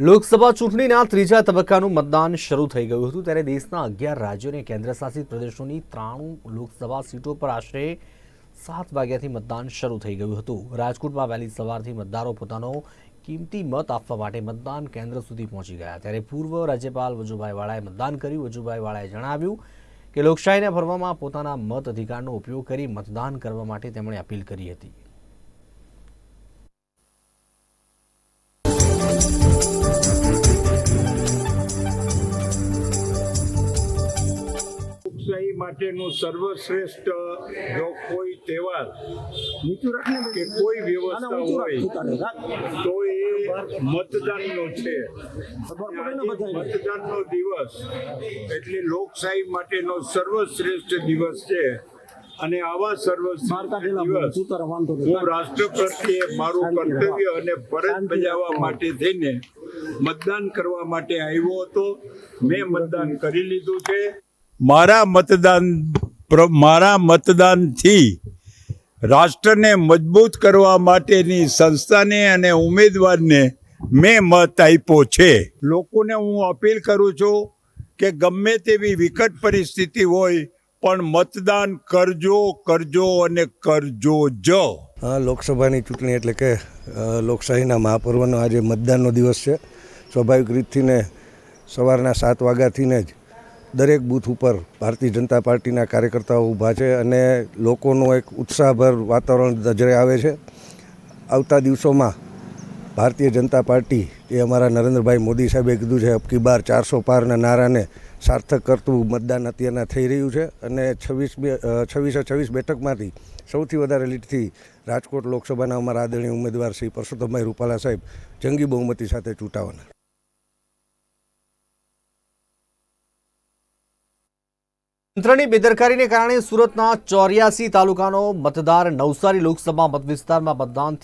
લોકસભા ચૂંટણીના ત્રીજા તબક્કાનું મતદાન શરૂ થઈ ગયું હતું. ત્યારે દેશના અગિયાર રાજ્યો અને કેન્દ્રશાસિત પ્રદેશોની ત્રાણું લોકસભા સીટો પર આશરે સાત વાગ્યાથી મતદાન શરૂ થઈ ગયું હતું. રાજકોટમાં વહેલી સવારથી મતદારો પોતાનો કિંમતી મત આપવા માટે મતદાન કેન્દ્ર સુધી પહોંચી ગયા. ત્યારે પૂર્વ રાજ્યપાલ વજુભાઈ વાળાએ મતદાન કર્યું. વજુભાઈ વાળાએ જણાવ્યું કે લોકશાહીને ભરવામાં પોતાના મત અધિકારનો ઉપયોગ કરી મતદાન કરવા માટે તેમણે અપીલ કરી હતી. લોકશાહી માટેનું સર્વશ્રેષ્ઠ જો કોઈ તહેવાર કે કોઈ વ્યવસ્થા હોય તો એ મતદાનનો છે. મતદાનનો દિવસ એટલે લોકશાહી માટેનો સર્વશ્રેષ્ઠ દિવસ છે. અને આવા સર્વશ્રેષ્ઠ દિવસ હું રાષ્ટ્ર પ્રત્યે મારું કર્તવ્ય અને ફરજ બજાવવા માટે થઈને મતદાન કરવા માટે આવ્યો હતો. મેં મતદાન કરી લીધું છે. મારા મતદાન મારા મતદાનથી રાષ્ટ્રને મજબૂત કરવા માટેની સંસ્થાને અને ઉમેદવારને મેં મત આપ્યો છે. લોકોને હું અપીલ કરું છું કે ગમે તેવી વિકટ પરિસ્થિતિ હોય, પણ મતદાન કરજો કરજો અને કરજો જ. લોકસભાની ચૂંટણી એટલે કે લોકશાહીના મહાપર્વનો આજે મતદાનનો દિવસ છે. સ્વાભાવિક રીતથી ને સવારના સાત વાગ્યાથીને જ દરેક બૂથ ઉપર ભારતીય જનતા પાર્ટીના કાર્યકર્તાઓ ઊભા છે અને લોકોનો એક ઉત્સાહભર વાતાવરણ નજરે આવે છે. આવતા દિવસોમાં ભારતીય જનતા પાર્ટી, એ અમારા નરેન્દ્રભાઈ મોદી સાહેબે કીધું છે, અબકી બાર ચારસો પારના નારાને સાર્થક કરતું મતદાન અત્યારના થઈ રહ્યું છે અને છવ્વીસ છવ્વીસે છવ્વીસ બેઠકમાંથી સૌથી વધારે લીટથી રાજકોટ લોકસભાના અમારા આદરણીય ઉમેદવાર શ્રી પરસોત્તમભાઈ રૂપાલા સાહેબ જંગી બહુમતી સાથે ચૂંટાવાના. તંત્રની બેદરકારીને કારણે સુરતના ચોર્યાસી તાલુકાનો મતદાર નવસારી લોકસભા મતવિસ્તારમાં મતદાનથી